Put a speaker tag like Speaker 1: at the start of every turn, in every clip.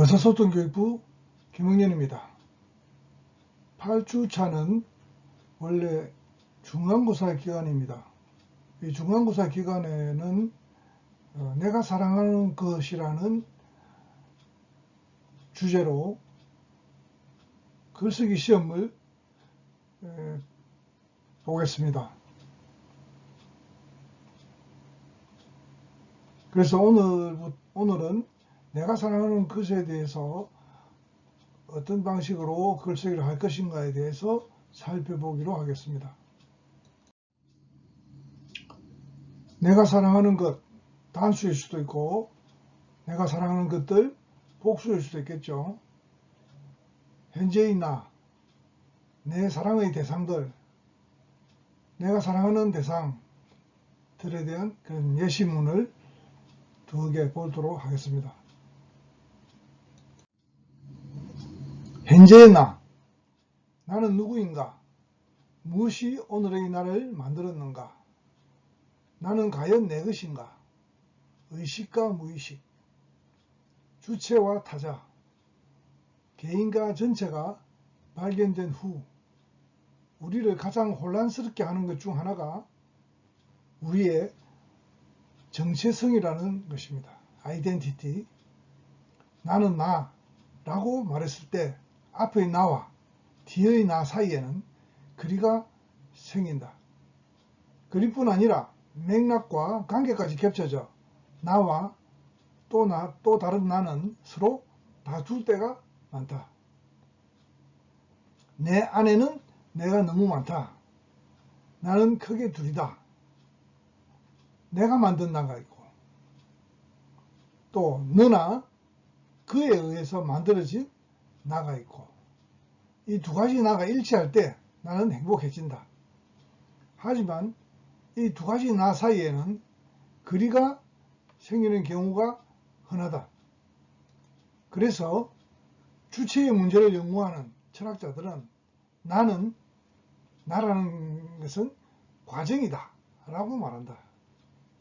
Speaker 1: 의사소통교육부 김흥년입니다. 8주차는 원래 중간고사 기간입니다. 이 중간고사 기간에는 어, 내가 사랑하는 것이라는 주제로 글쓰기 시험을 에, 보겠습니다. 그래서 오늘, 오늘은 내가 사랑하는 것에 대해서 어떤 방식으로 글쓰기를 할 것인가에 대해서 살펴보기로 하겠습니다. 내가 사랑하는 것, 단수일 수도 있고, 내가 사랑하는 것들, 복수일 수도 있겠죠. 현재의 나, 내 사랑의 대상들, 내가 사랑하는 대상들에 대한 그런 예시문을 두 개 보도록 하겠습니다. 현재의 나, 나는 누구인가? 무엇이 오늘의 나를 만들었는가? 나는 과연 내 것인가? 의식과 무의식, 주체와 타자, 개인과 전체가 발견된 후 우리를 가장 혼란스럽게 하는 것 중 하나가 우리의 정체성이라는 것입니다. 아이덴티티. 나는 나 라고 말했을 때 앞의 나와 뒤의 나 사이에는 거리가 생긴다. 그리뿐 아니라 맥락과 관계까지 겹쳐져 나와 또 나, 또 다른 나는 서로 다둘 때가 많다. 내 안에는 내가 너무 많다. 나는 크게 둘이다. 내가 만든 나가 있고 또 너나 그에 의해서 만들어진 나가 있고 이 두 가지 나가 일치할 때 나는 행복해진다. 하지만 이 두 가지 나 사이에는 거리가 생기는 경우가 흔하다. 그래서 주체의 문제를 연구하는 철학자들은 나는 나라는 것은 과정이다 라고 말한다.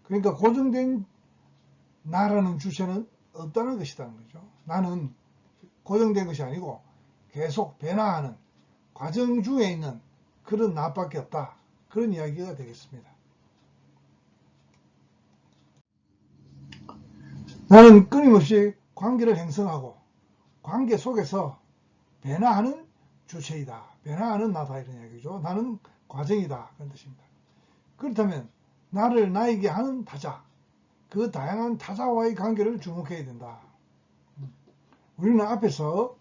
Speaker 1: 그러니까 고정된 나라는 주체는 없다는 것이라는 거죠. 나는 고정된 것이 아니고 계속 변화하는 과정 중에 있는 그런 나밖에 없다. 그런 이야기가 되겠습니다. 나는 끊임없이 관계를 형성하고 관계 속에서 변화하는 주체이다. 변화하는 나다 이런 이야기죠. 나는 과정이다 그런 뜻입니다. 그렇다면 나를 나에게 하는 타자 그 다양한 타자와의 관계를 주목해야 된다. 우리는 앞에서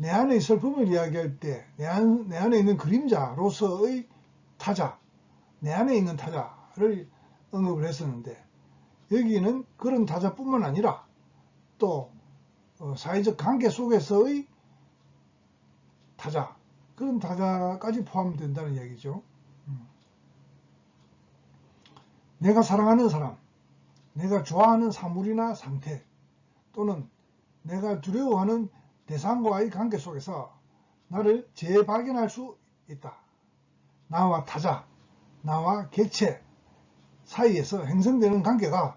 Speaker 1: 내 안의 슬픔을 이야기할 때 내 안, 내 안에 있는 그림자로서의 타자, 내 안에 있는 타자를 언급을 했었는데 여기는 그런 타자뿐만 아니라 또 어, 사회적 관계 속에서의 타자, 그런 타자까지 포함된다는 이야기죠. 음. 내가 사랑하는 사람, 내가 좋아하는 사물이나 상태, 또는 내가 두려워하는 대상과의 관계 속에서 나를 재발견할 수 있다. 나와 타자, 나와 객체 사이에서 형성되는 관계가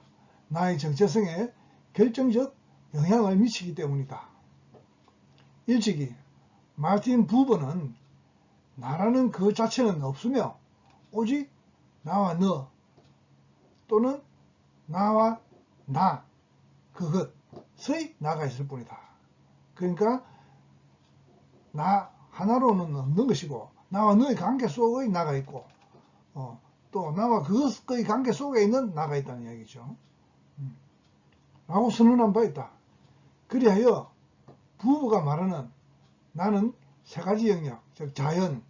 Speaker 1: 나의 정체성에 결정적 영향을 미치기 때문이다. 일찍이 마틴 부버는 나라는 그 자체는 없으며 오직 나와 너 또는 나와 나 그것의 나가 있을 뿐이다. 그러니까 나 하나로는 없는 것이고 나와 너의 관계 속의 나가 있고 어, 또 나와 그것의 관계 속에 있는 나가 있다는 이야기죠. 음. 라고 선언한 바 있다. 그리하여 부부가 말하는 나는 세 가지 영역, 즉 자연,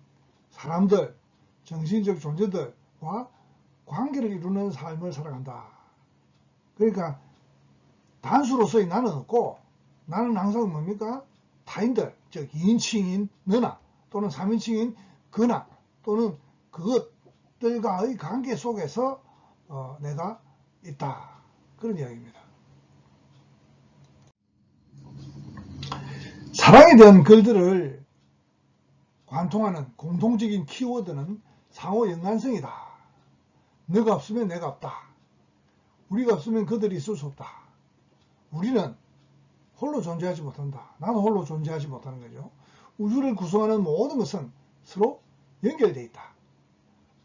Speaker 1: 사람들, 정신적 존재들과 관계를 이루는 삶을 살아간다. 그러니까 단수로서의 나는 없고 나는 항상 뭡니까? 타인들, 즉 2인칭인 너나 또는 3인칭인 그나 또는 그것들과의 관계 속에서 어, 내가 있다. 그런 이야기입니다. 사랑에 대한 글들을 관통하는 공통적인 키워드는 상호 연관성이다. 너가 없으면 내가 없다. 우리가 없으면 그들이 있을 수 없다. 우리는 홀로 존재하지 못한다. 나도 홀로 존재하지 못하는 거죠. 우주를 구성하는 모든 것은 서로 연결되어 있다.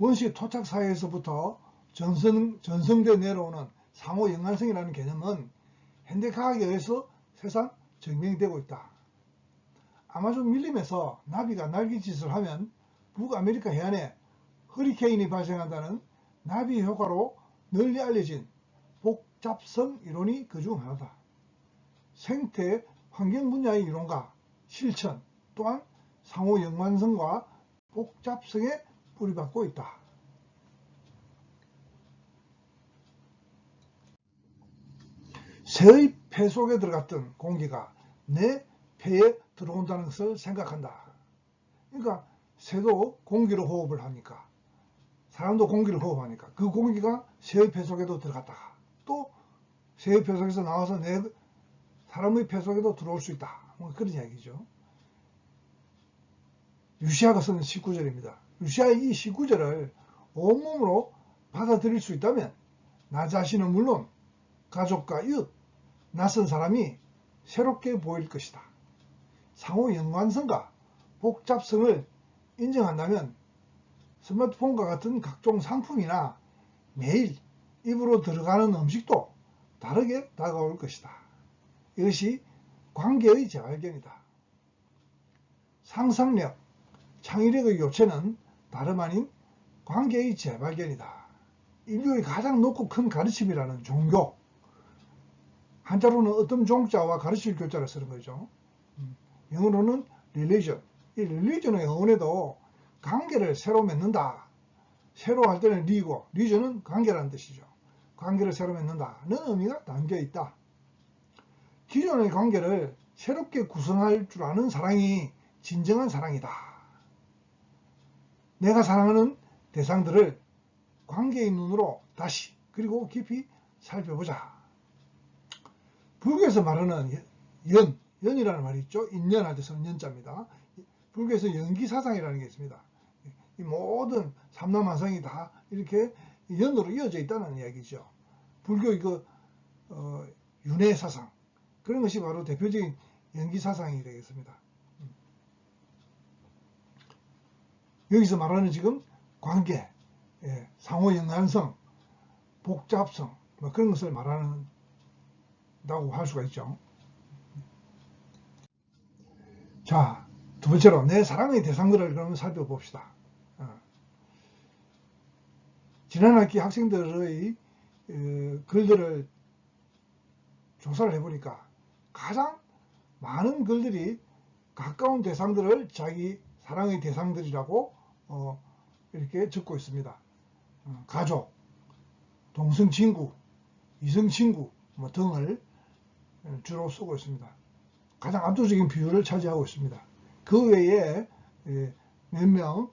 Speaker 1: 원시 토착 사회에서부터 전성, 전성돼 내려오는 상호 연관성이라는 개념은 현대 과학에 의해서 세상 증명되고 있다. 아마존 밀림에서 나비가 날개짓을 하면 북아메리카 해안에 허리케인이 발생한다는 나비 효과로 널리 알려진 복잡성 이론이 그중 하나다. 생태 환경 분야의 이론과 실천 또한 상호 연관성과 복잡성에 뿌리박고 있다. 새의 폐 속에 들어갔던 공기가 내 폐에 들어온다는 것을 생각한다. 그러니까 새도 공기로 호흡을 하니까 사람도 공기를 호흡하니까 그 공기가 새의 폐 속에도 들어갔다가 또 새의 폐 속에서 나와서 내 사람의 폐 속에도 들어올 수 있다. 뭐 그런 이야기죠. 유시아가 쓰는 19절입니다. 유시아의 이 19절을 온몸으로 받아들일 수 있다면 나 자신은 물론 가족과 이웃, 낯선 사람이 새롭게 보일 것이다. 상호 연관성과 복잡성을 인정한다면 스마트폰과 같은 각종 상품이나 매일 입으로 들어가는 음식도 다르게 다가올 것이다. 이것이 관계의 재발견이다. 상상력, 창의력의 요체는 다름 아닌 관계의 재발견이다. 인류의 가장 높고 큰 가르침이라는 종교. 한자로는 어떤 종자와 가르칠 교자를 쓰는 거죠. 음, 영어로는 religion. 이 religion의 어원에도 관계를 새로 맺는다. 새로 할 때는 리고, 리전은 관계라는 뜻이죠. 관계를 새로 맺는다는 의미가 담겨 있다. 기존의 관계를 새롭게 구성할 줄 아는 사랑이 진정한 사랑이다. 내가 사랑하는 대상들을 관계의 눈으로 다시 그리고 깊이 살펴보자. 불교에서 말하는 연, 연이라는 말이 있죠. 인연할 때 쓰는 연자입니다. 불교에서 연기사상이라는 게 있습니다. 이 모든 삼남한상이 다 이렇게 연으로 이어져 있다는 이야기죠. 불교의 그 어, 윤회사상 그런 것이 바로 대표적인 연기 사상이 되겠습니다. 여기서 말하는 지금 관계, 예, 상호 연관성, 복잡성 뭐 그런 것을 말하는다고 할 수가 있죠. 자, 두 번째로 내 사랑의 대상들을 그러면 살펴봅시다. 어. 지난 학기 학생들의 어, 글들을 조사를 해보니까 가장 많은 글들이 가까운 대상들을 자기 사랑의 대상들이라고 어, 이렇게 적고 있습니다. 어, 가족, 동성 친구, 이성 친구 뭐 등을 주로 쓰고 있습니다. 가장 압도적인 비율을 차지하고 있습니다. 그 외에 예, 몇명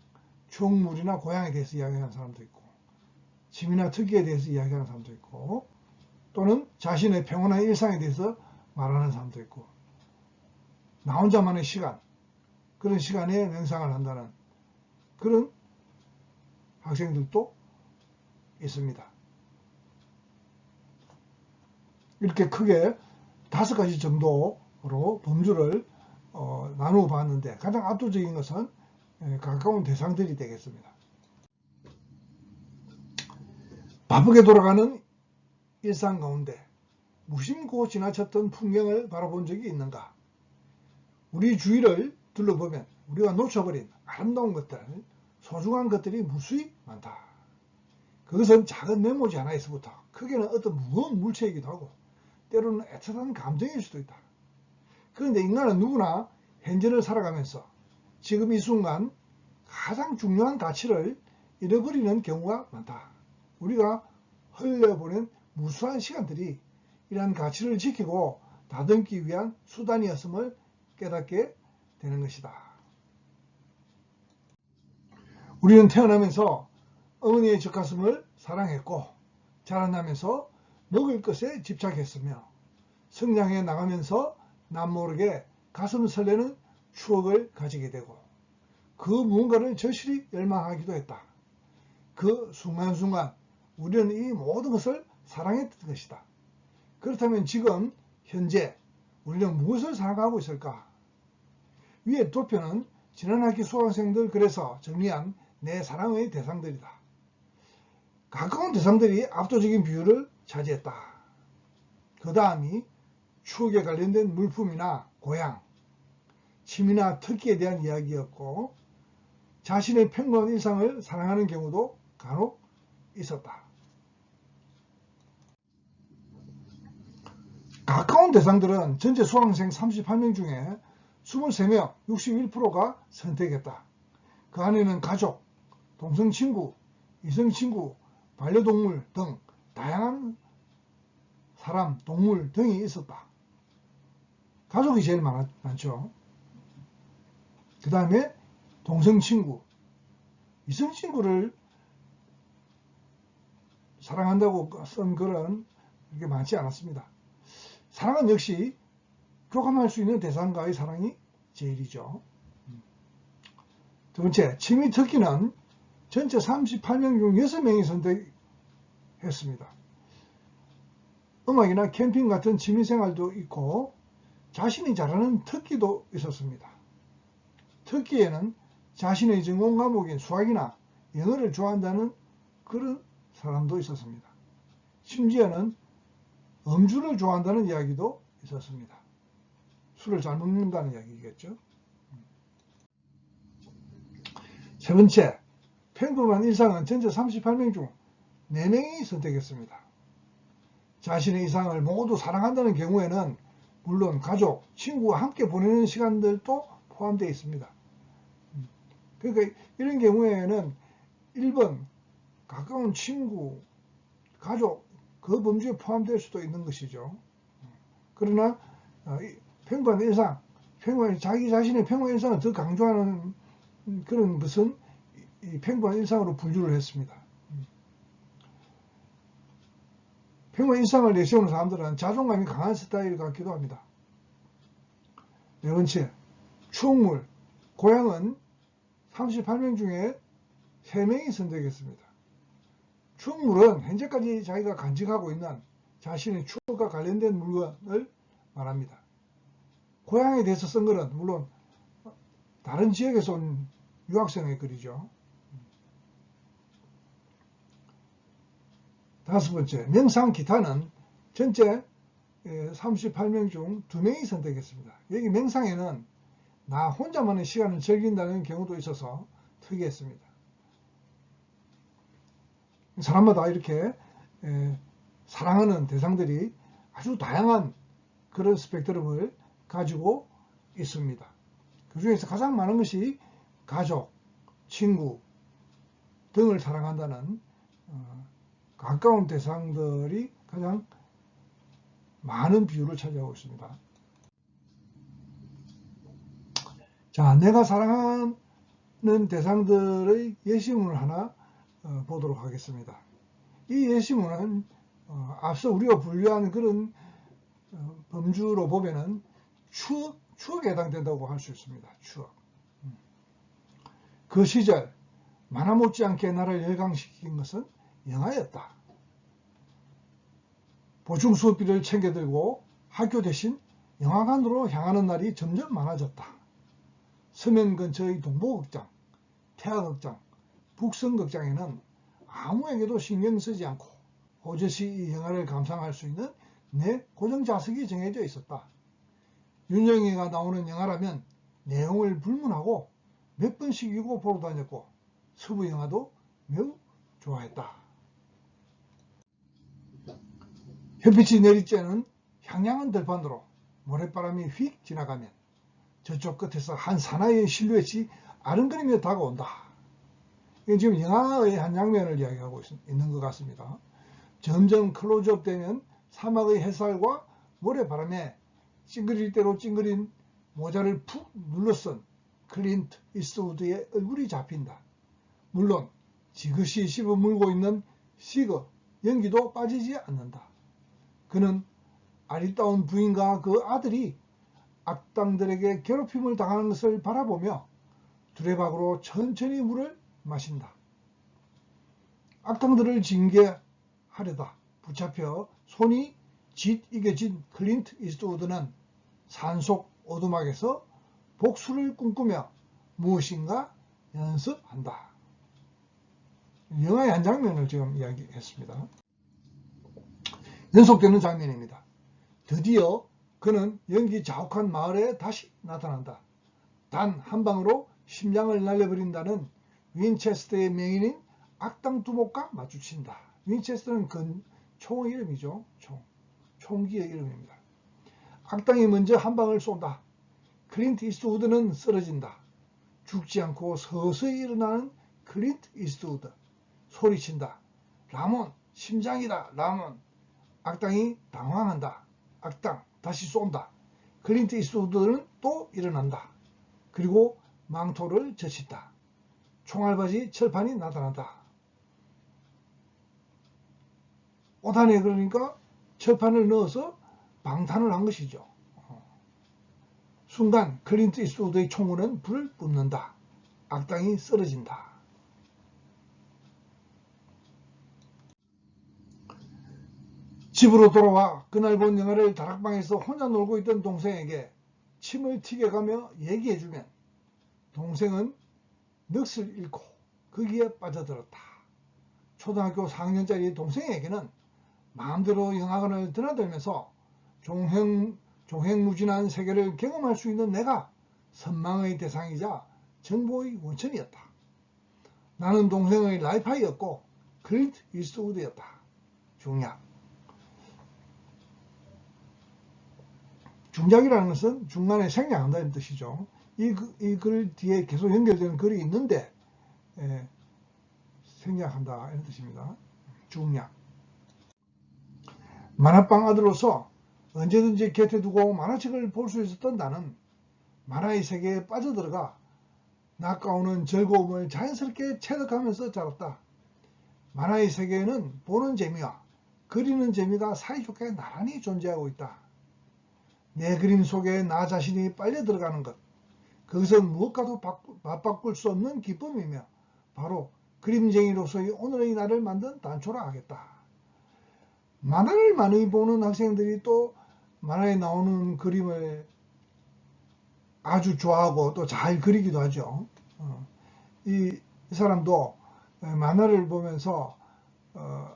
Speaker 1: 총물이나 고향에 대해서 이야기하는 사람도 있고 짐이나 특기에 대해서 이야기하는 사람도 있고 또는 자신의 평온한 일상에 대해서 말하는 사람도 있고 나 혼자만의 시간 그런 시간에 명상을 한다는 그런 학생들도 있습니다. 이렇게 크게 다섯 가지 정도로 범주를 어, 나누어 봤는데 가장 압도적인 것은 예, 가까운 대상들이 되겠습니다. 바쁘게 돌아가는 일상 가운데 무심코 지나쳤던 풍경을 바라본 적이 있는가? 우리 주위를 둘러보면 우리가 놓쳐버린 아름다운 것들, 소중한 것들이 무수히 많다. 그것은 작은 메모지 하나에서부터 크게는 어떤 무거운 물체이기도 하고 때로는 애틋한 감정일 수도 있다. 그런데 인간은 누구나 현재를 살아가면서 지금 이 순간 가장 중요한 가치를 잃어버리는 경우가 많다. 우리가 흘려보낸 무수한 시간들이 이러한 가치를 지키고 다듬기 위한 수단이었음을 깨닫게 되는 것이다. 우리는 태어나면서 어머니의 젖가슴을 사랑했고 자라나면서 먹을 것에 집착했으며 성장해 나가면서 남모르게 가슴 설레는 추억을 가지게 되고 그 무언가를 절실히 열망하기도 했다. 그 순간순간 우리는 이 모든 것을 사랑했던 것이다. 그렇다면 지금 현재 우리는 무엇을 사랑하고 있을까? 위의 도표는 지난 학기 수강생들 글에서 정리한 내 사랑의 대상들이다. 가까운 대상들이 압도적인 비율을 차지했다. 그 다음이 추억에 관련된 물품이나 고향, 취미나 특기에 대한 이야기였고 자신의 평범한 일상을 사랑하는 경우도 간혹 있었다. 가까운 대상들은 전체 수강생 38명 중에 23명, 61%가 선택했다. 그 안에는 가족, 동성 친구, 이성 친구, 반려동물 등 다양한 사람, 동물 등이 있었다. 가족이 제일 많, 많죠. 그 다음에 동성 친구, 이성 친구를 사랑한다고 쓴 글은 그렇게 많지 않았습니다. 사랑은 역시 교감할 수 있는 대상과의 사랑이 제일이죠. 두 번째, 취미 특기는 전체 38명 중 6명이 선택했습니다. 음악이나 캠핑 같은 취미 생활도 있고 자신이 잘하는 특기도 있었습니다. 특기에는 자신의 전공 과목인 수학이나 영어를 좋아한다는 그런 사람도 있었습니다. 심지어는 음주를 좋아한다는 이야기도 있었습니다. 술을 잘 먹는다는 이야기겠죠. 세 번째, 평범한 일상은 전체 38명 중 4명이 선택했습니다. 자신의 이상을 모두 사랑한다는 경우에는 물론 가족, 친구와 함께 보내는 시간들도 포함되어 있습니다. 그러니까 이런 경우에는 1번 가까운 친구, 가족 그 범주에 포함될 수도 있는 것이죠. 그러나 어, 평범한 일상, 평범한 자기 자신의 평범한 일상을 더 강조하는 그런 것은 이 평범한 일상으로 분류를 했습니다. 평범한 일상을 내세우는 사람들은 자존감이 강한 스타일 같기도 합니다. 네 번째, 추억물, 고향은 38명 중에 3명이 선택했습니다. 추억물은 현재까지 자기가 간직하고 있는 자신의 추억과 관련된 물건을 말합니다. 고향에 대해서 쓴 글은 물론 다른 지역에서 온 유학생의 글이죠. 다섯 번째, 명상 기타는 전체 38명 중 2명이 선택했습니다. 여기 명상에는 나 혼자만의 시간을 즐긴다는 경우도 있어서 특이했습니다. 사람마다 이렇게 사랑하는 대상들이 아주 다양한 그런 스펙트럼을 가지고 있습니다. 그 중에서 가장 많은 것이 가족, 친구 등을 사랑한다는 어, 가까운 대상들이 가장 많은 비율을 차지하고 있습니다. 자, 내가 사랑하는 대상들의 예시문을 하나 어, 보도록 하겠습니다. 이 예시문은 어, 앞서 우리가 분류한 그런 어, 범주로 보면은 추억, 추억에 해당된다고 할 수 있습니다. 추억. 음. 그 시절 만화 못지않게 나를 열광시킨 것은 영화였다. 보충 수업비를 챙겨들고 학교 대신 영화관으로 향하는 날이 점점 많아졌다. 서면 근처의 동보극장, 태화극장, 북성극장에는 아무에게도 신경 쓰지 않고 오저씨 이 영화를 감상할 수 있는 내 고정 좌석이 정해져 있었다. 윤영이가 나오는 영화라면 내용을 불문하고 몇 번씩 읽고 보러 다녔고 서부 영화도 매우 좋아했다. 햇빛이 내리쬐는 향량한 들판으로 모래바람이 휙 지나가면 저쪽 끝에서 한 사나이의 실루엣이 아른거리며 다가온다. 지금 영화의 한 장면을 이야기하고 있는 것 같습니다. 점점 클로즈업 되면 사막의 햇살과 모래바람에 찡그릴 대로 찡그린 모자를 푹 눌러쓴 클린트 이스트우드의 얼굴이 잡힌다. 물론 지그시 씹어 물고 있는 시거 연기도 빠지지 않는다. 그는 아리따운 부인과 그 아들이 악당들에게 괴롭힘을 당하는 것을 바라보며 두레박으로 천천히 물을 마신다. 악당들을 징계하려다 붙잡혀 손이 짓 이겨진 클린트 이스트우드는 산속 오두막에서 복수를 꿈꾸며 무엇인가 연습한다. 영화의 한 장면을 지금 이야기했습니다. 연속되는 장면입니다. 드디어 그는 연기 자욱한 마을에 다시 나타난다. 단 한 방으로 심장을 날려버린다는 윈체스터의 명인인 악당 두목과 마주친다. 윈체스터는 그 총의 이름이죠. 총. 총기의 이름입니다. 악당이 먼저 한 방을 쏜다. 클린트 이스트우드는 쓰러진다. 죽지 않고 서서히 일어나는 클린트 이스트우드. 소리친다. 라몬, 심장이다. 라몬. 악당이 당황한다. 악당, 다시 쏜다. 클린트 이스트우드는 또 일어난다. 그리고 망토를 젖힌다. 총알바지 철판이 나타난다. 오단에 그러니까 철판을 넣어서 방탄을 한 것이죠. 순간 클린트 이스트우드의 총으로는 불을 뿜는다. 악당이 쓰러진다. 집으로 돌아와 그날 본 영화를 다락방에서 혼자 놀고 있던 동생에게 침을 튀겨가며 얘기해주면 동생은 넋을 잃고 거기에 빠져들었다. 초등학교 4학년짜리 동생에게는 마음대로 영화관을 드나들면서 종횡, 종횡무진한 세계를 경험할 수 있는 내가 선망의 대상이자 정보의 원천이었다. 나는 동생의 라이파이였고 클린트 이스트우드였다. 중략. 중작이라는 것은 중간에 생략한다는 뜻이죠. 이, 이 글 뒤에 계속 연결되는 글이 있는데 예, 생략한다 이런 뜻입니다. 중략. 만화방 아들로서 언제든지 곁에 두고 만화책을 볼 수 있었던 나는 만화의 세계에 빠져들어가 낚아오는 즐거움을 자연스럽게 체득하면서 자랐다. 만화의 세계에는 보는 재미와 그리는 재미가 사이좋게 나란히 존재하고 있다. 내 그림 속에 나 자신이 빨려 들어가는 것. 그것은 무엇과도 맞바꿀 수 없는 기쁨이며 바로 그림쟁이로서의 오늘의 나를 만든 단초라 하겠다. 만화를 많이 보는 학생들이 또 만화에 나오는 그림을 아주 좋아하고 또 잘 그리기도 하죠. 어, 이, 사람도 만화를 보면서 어,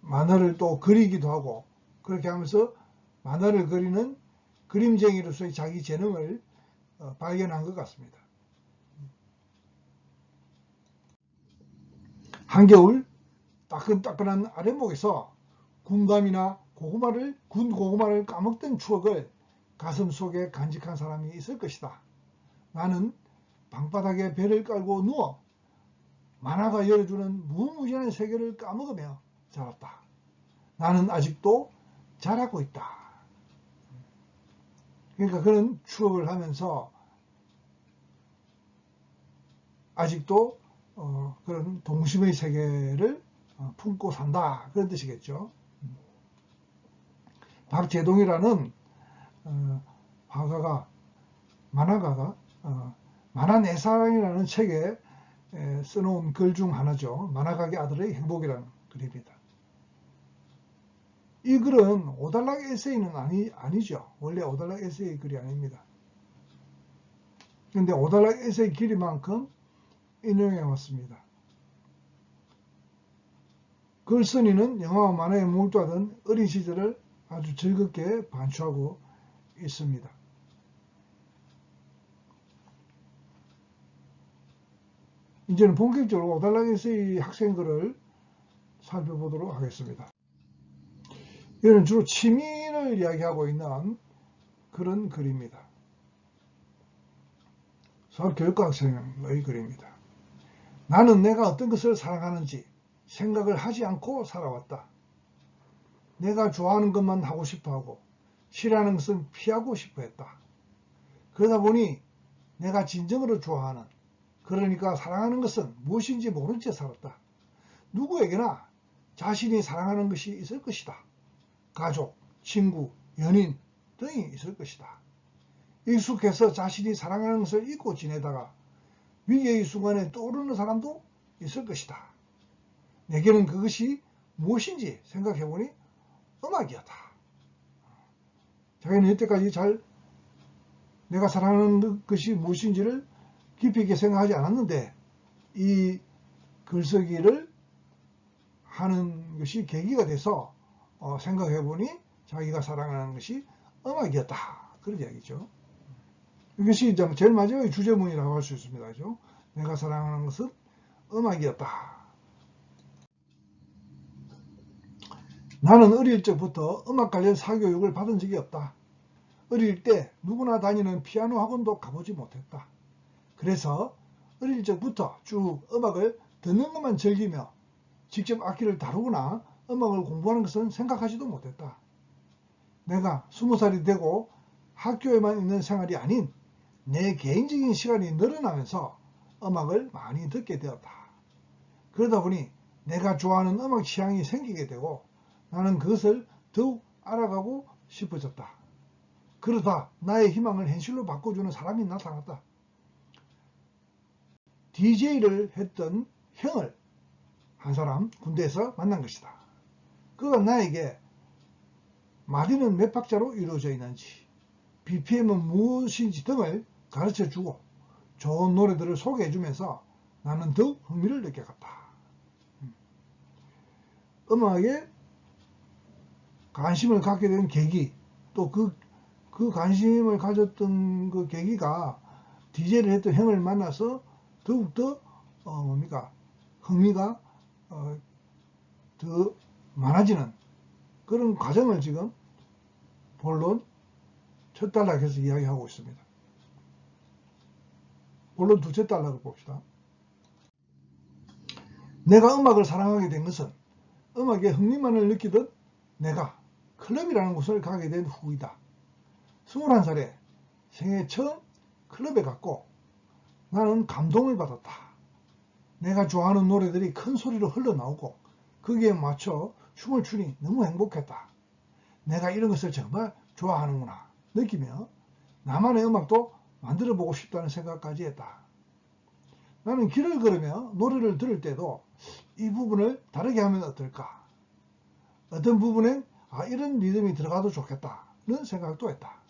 Speaker 1: 만화를 또 그리기도 하고 그렇게 하면서 만화를 그리는 그림쟁이로서의 자기 재능을 어, 발견한 것 같습니다. 한겨울 따끈따끈한 아랫목에서 군감이나 고구마를 군 고구마를 까먹던 추억을 가슴 속에 간직한 사람이 있을 것이다. 나는 방바닥에 배를 깔고 누워 만화가 열어주는 무무진한 세계를 까먹으며 자랐다. 나는 아직도 자라고 있다. 그러니까 그런 추억을 하면서 아직도 어, 그런 동심의 세계를 어, 품고 산다 그런 뜻이겠죠. 박재동이라는 어, 화가가 만화가가 어, 만화 내사랑이라는 책에 에, 써놓은 글 중 하나죠. 만화가게 아들의 행복이라는 글입니다. 이 글은 오달락 에세이는 아니, 아니죠. 원래 오달락 에세이 글이 아닙니다. 근데 오달락 에세이 길이만큼 인용해 왔습니다. 글쓴이는 영화와 만화에 몰두하던 어린 시절을 아주 즐겁게 반추하고 있습니다. 이제는 본격적으로 오달락 에세이 학생 글을 살펴보도록 하겠습니다. 이는 주로 취미를 이야기하고 있는 그런 글입니다. 서울교육과 학생의 글입니다. 나는 내가 어떤 것을 사랑하는지 생각을 하지 않고 살아왔다. 내가 좋아하는 것만 하고 싶어 하고 싫어하는 것은 피하고 싶어 했다. 그러다 보니 내가 진정으로 좋아하는 그러니까 사랑하는 것은 무엇인지 모른 채 살았다. 누구에게나 자신이 사랑하는 것이 있을 것이다. 가족, 친구, 연인 등이 있을 것이다. 익숙해서 자신이 사랑하는 것을 잊고 지내다가 위기의 순간에 떠오르는 사람도 있을 것이다. 내게는 그것이 무엇인지 생각해보니 음악이었다. 자기는 여태까지 잘 내가 사랑하는 것이 무엇인지를 깊이 있게 생각하지 않았는데 이 글쓰기를 하는 것이 계기가 돼서 어, 생각해 보니 자기가 사랑하는 것이 음악이었다. 그런 이야기죠. 이것이 제일 마지막에 주제문이라고 할 수 있습니다. 그죠? 내가 사랑하는 것은 음악이었다. 나는 어릴 적부터 음악 관련 사교육을 받은 적이 없다. 어릴 때 누구나 다니는 피아노 학원도 가보지 못했다. 그래서 어릴 적부터 쭉 음악을 듣는 것만 즐기며 직접 악기를 다루거나 음악을 공부하는 것은 생각하지도 못했다. 내가 스무 살이 되고 학교에만 있는 생활이 아닌 내 개인적인 시간이 늘어나면서 음악을 많이 듣게 되었다. 그러다 보니 내가 좋아하는 음악 취향이 생기게 되고 나는 그것을 더욱 알아가고 싶어졌다. 그러다 나의 희망을 현실로 바꿔주는 사람이 나타났다. DJ를 했던 형을 한 사람 군대에서 만난 것이다. 그가 나에게 마디는 몇 박자로 이루어져 있는지, BPM은 무엇인지 등을 가르쳐 주고 좋은 노래들을 소개해 주면서 나는 더욱 흥미를 느껴갔다. 음. 음악에 관심을 갖게 된 계기, 또 그, 그 관심을 가졌던 그 계기가 DJ를 했던 형을 만나서 더욱더, 어, 뭡니까, 흥미가, 어, 더 많아지는 그런 과정을 지금 본론 첫 단락에서 이야기하고 있습니다. 본론 두째 단락을 봅시다. 내가 음악을 사랑하게 된 것은 음악에 흥미만을 느끼던 내가 클럽이라는 곳을 가게 된 후이다. 21살에 생애 처음 클럽에 갔고 나는 감동을 받았다. 내가 좋아하는 노래들이 큰 소리로 흘러나오고 거기에 맞춰 춤을 추니 너무 행복했다. 내가 이런 것을 정말 좋아하는구나 느끼며 나만의 음악도 만들어 보고 싶다는 생각까지 했다. 나는 길을 걸으며 노래를 들을 때도 이 부분을 다르게 하면 어떨까? 어떤 부분엔 아, 이런 리듬이 들어가도 좋겠다는 생각도 했다.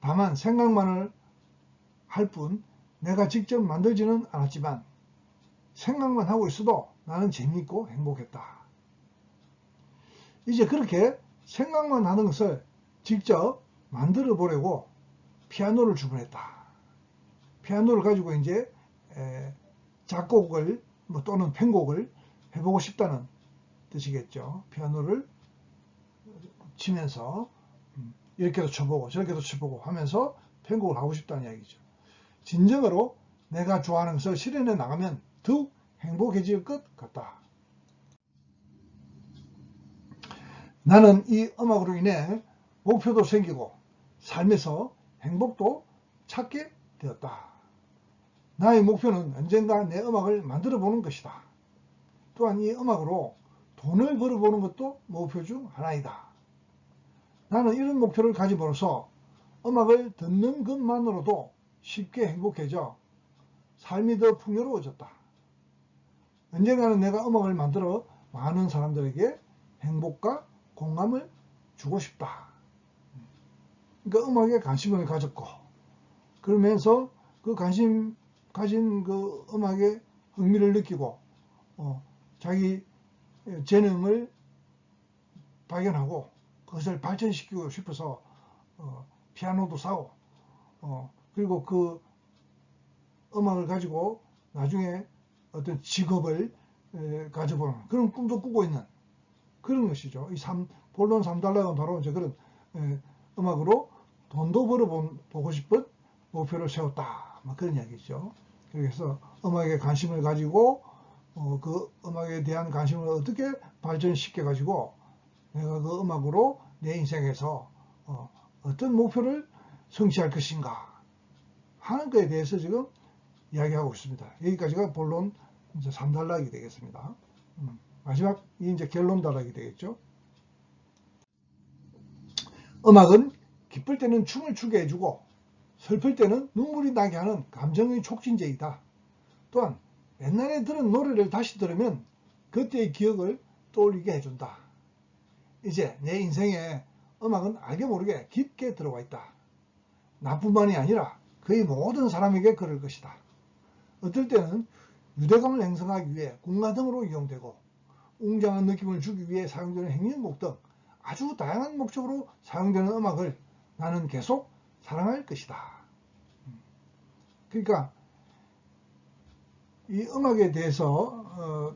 Speaker 1: 다만 생각만을 할 뿐 내가 직접 만들지는 않았지만 생각만 하고 있어도 나는 재미있고 행복했다. 이제 그렇게 생각만 하는 것을 직접 만들어 보려고 피아노를 주문했다. 피아노를 가지고 이제 작곡을 뭐 또는 편곡을 해보고 싶다는 뜻이겠죠. 피아노를 치면서 음, 이렇게도 쳐보고 저렇게도 쳐보고 하면서 편곡을 하고 싶다는 이야기죠. 진정으로 내가 좋아하는 것을 실현해 나가면 더욱 행복해질 것 같다. 나는 이 음악으로 인해 목표도 생기고 삶에서 행복도 찾게 되었다. 나의 목표는 언젠가 내 음악을 만들어 보는 것이다. 또한 이 음악으로 돈을 벌어보는 것도 목표 중 하나이다. 나는 이런 목표를 가짐으로써 음악을 듣는 것만으로도 쉽게 행복해져 삶이 더 풍요로워졌다. 언젠가는 내가 음악을 만들어 많은 사람들에게 행복과 공감을 주고 싶다. 그러니까 음악에 관심을 가졌고 그러면서 그 관심 가진 그 음악에 흥미를 느끼고 어, 자기 재능을 발견하고 그것을 발전시키고 싶어서 어, 피아노도 사고 어, 그리고 그 음악을 가지고 나중에 어떤 직업을 에, 가져보는 그런 꿈도 꾸고 있는 그런 것이죠. 이 3, 본론 3달러가 바로 이제 그런 에, 음악으로 돈도 벌어보고 싶은 목표를 세웠다. 뭐 그런 이야기죠. 그래서 음악에 관심을 가지고 어, 그 음악에 대한 관심을 어떻게 발전시켜 가지고 내가 그 음악으로 내 인생에서 어, 떤 목표를 성취할 것인가 하는 것에 대해서 지금 이야기하고 있습니다. 여기까지가 본론 이제 3단락이 되겠습니다. 음, 마지막 이 이제 결론 단락이 되겠죠. 음악은 기쁠 때는 춤을 추게 해주고 슬플 때는 눈물이 나게 하는 감정의 촉진제이다. 또한 옛날에 들은 노래를 다시 들으면 그때의 기억을 떠올리게 해준다. 이제 내 인생에 음악은 알게 모르게 깊게 들어와 있다. 나뿐만이 아니라 거의 모든 사람에게 그럴 것이다. 어떨 때는 유대감을 형성하기 위해 군가 등으로 이용되고 웅장한 느낌을 주기 위해 사용되는 행진곡 등 아주 다양한 목적으로 사용되는 음악을 나는 계속 사랑할 것이다. 그러니까 이 음악에 대해서 어,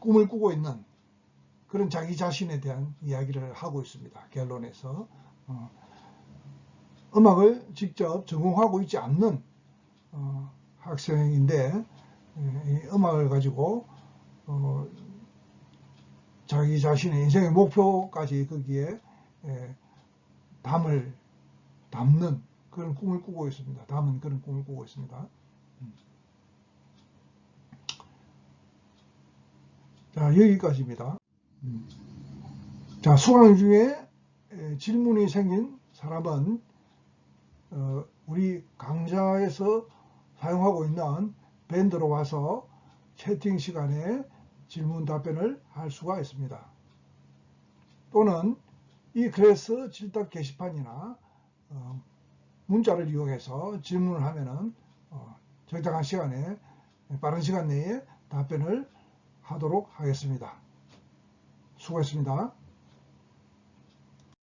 Speaker 1: 꿈을 꾸고 있는 그런 자기 자신에 대한 이야기를 하고 있습니다. 결론에서 어, 음악을 직접 전공하고 있지 않는 어, 학생인데 이 음악을 가지고 어, 자기 자신의 인생의 목표까지 거기에 에, 담을 담는 그런 꿈을 꾸고 있습니다. 담은 그런 꿈을 꾸고 있습니다. 음. 자 여기까지입니다. 음. 자 수강 중에 에, 질문이 생긴 사람은 어, 우리 강좌에서 사용하고 있는 밴드로 와서 채팅 시간에 질문 답변을 할 수가 있습니다. 또는 이 클래스 질답 게시판이나 어, 문자를 이용해서 질문을 하면은 어, 적당한 시간에 빠른 시간 내에 답변을 하도록 하겠습니다. 수고했습니다.